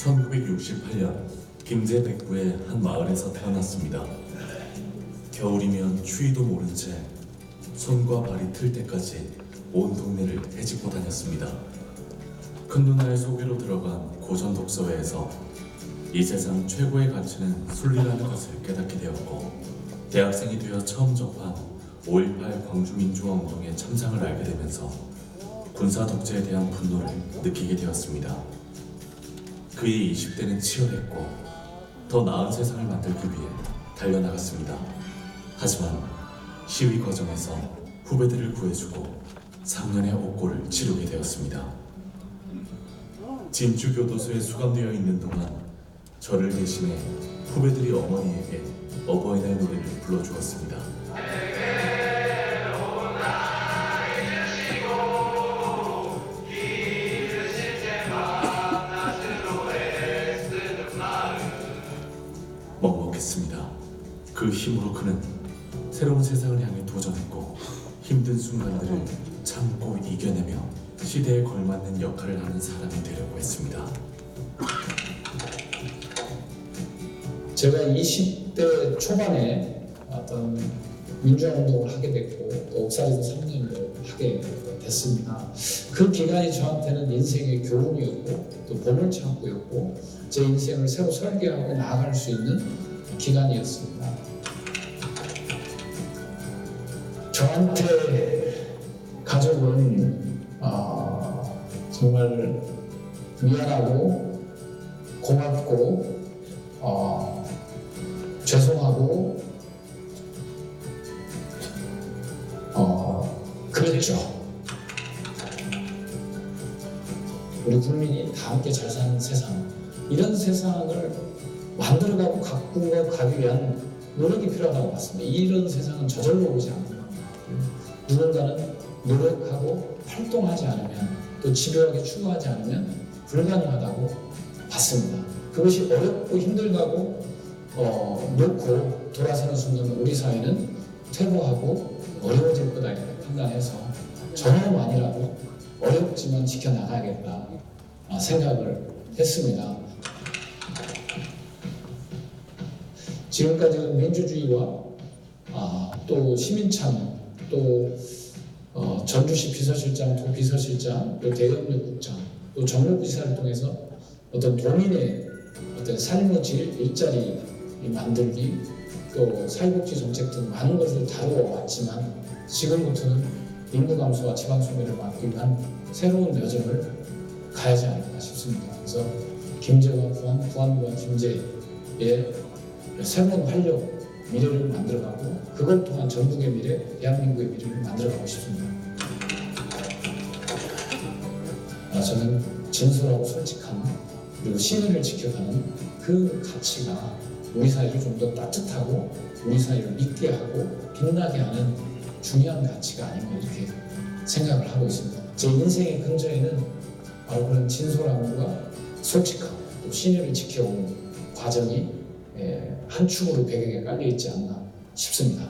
1968년 김제 백구의 한 마을에서 태어났습니다. 겨울이면 추위도 모른 채 손과 발이 틀 때까지 온 동네를 헤집고 다녔습니다. 큰 누나의 소개로 들어간 고전 독서회에서 이 세상 최고의 가치는 순리라는 것을 깨닫게 되었고 대학생이 되어 처음 접한 5.18 광주민주화 운동의 참상을 알게 되면서 군사 독재에 대한 분노를 느끼게 되었습니다. 그의 20대는 치열했고 더 나은 세상을 만들기 위해 달려나갔습니다. 하지만 시위 과정에서 후배들을 구해주고 3년의 옥고를 치르게 되었습니다. 진주교도소에 수감되어 있는 동안 저를 대신해 후배들이 어머니에게 어버이날 노래를 불러주었습니다. 그 힘으로 그는 새로운 세상을 향해 도전했고 힘든 순간들을 참고 이겨내며 시대에 걸맞는 역할을 하는 사람이 되려고 했습니다. 제가 20대 초반에 어떤 민주화 운동을 하게 됐고 또 옥살이도 3년을 하게 됐습니다. 그 기간이 저한테는 인생의 교훈이었고 또 보물 창고였고 제 인생을 새로 설계하고 나아갈 수 있는 기간이었습니다. 저한테 가족은 어, 정말 미안하고 고맙고 어, 죄송하고 어, 그랬죠. 우리 국민이 다 함께 잘 사는 세상 이런 세상을 만들어가고 가꾸어 가기 위한 노력이 필요하다고 봤습니다. 이런 세상은 저절로 오지 겁니다. 누군가는 노력하고 활동하지 않으면 또 집요하게 추구하지 않으면 불가능하다고 봤습니다. 그것이 어렵고 힘들다고 어, 놓고 돌아서는 순간 우리 사회는 퇴보하고 어려워질 거다 이렇게 판단해서 저놈만이라도 어렵지만 지켜나가야겠다 아, 생각을 했습니다. 지금까지는 민주주의와 아, 또 시민참여 또 어, 전주시 비서실장, 도 비서실장, 또 대검역 국장, 또 정력부지사를 통해서 어떤 도민의 어떤 삶의 질, 일자리 만들기, 또 사회복지 정책 등 많은 것을 다루어 왔지만 지금부터는 인구 감소와 지방 소멸을 막기 위한 새로운 여정을 가야지 않을까 싶습니다. 그래서 김제와 부안, 부안과 김제의 새로운 활력, 미래를 만들어가고 그것 또한 전국의 미래, 대한민국의 미래를 만들어가고 싶습니다. 아, 저는 진솔하고 솔직한 그리고 신의를 지켜가는 그 가치가 우리 사회를 좀 더 따뜻하고 우리 사회를 믿게 하고 빛나게 하는 중요한 가치가 아닌가 이렇게 생각을 하고 있습니다. 제 인생의 근저에는 바로 그런 진솔함과 솔직함, 또 신의를 지켜온 과정이 예, 한 축으로 배경에 깔려 있지 않나 싶습니다.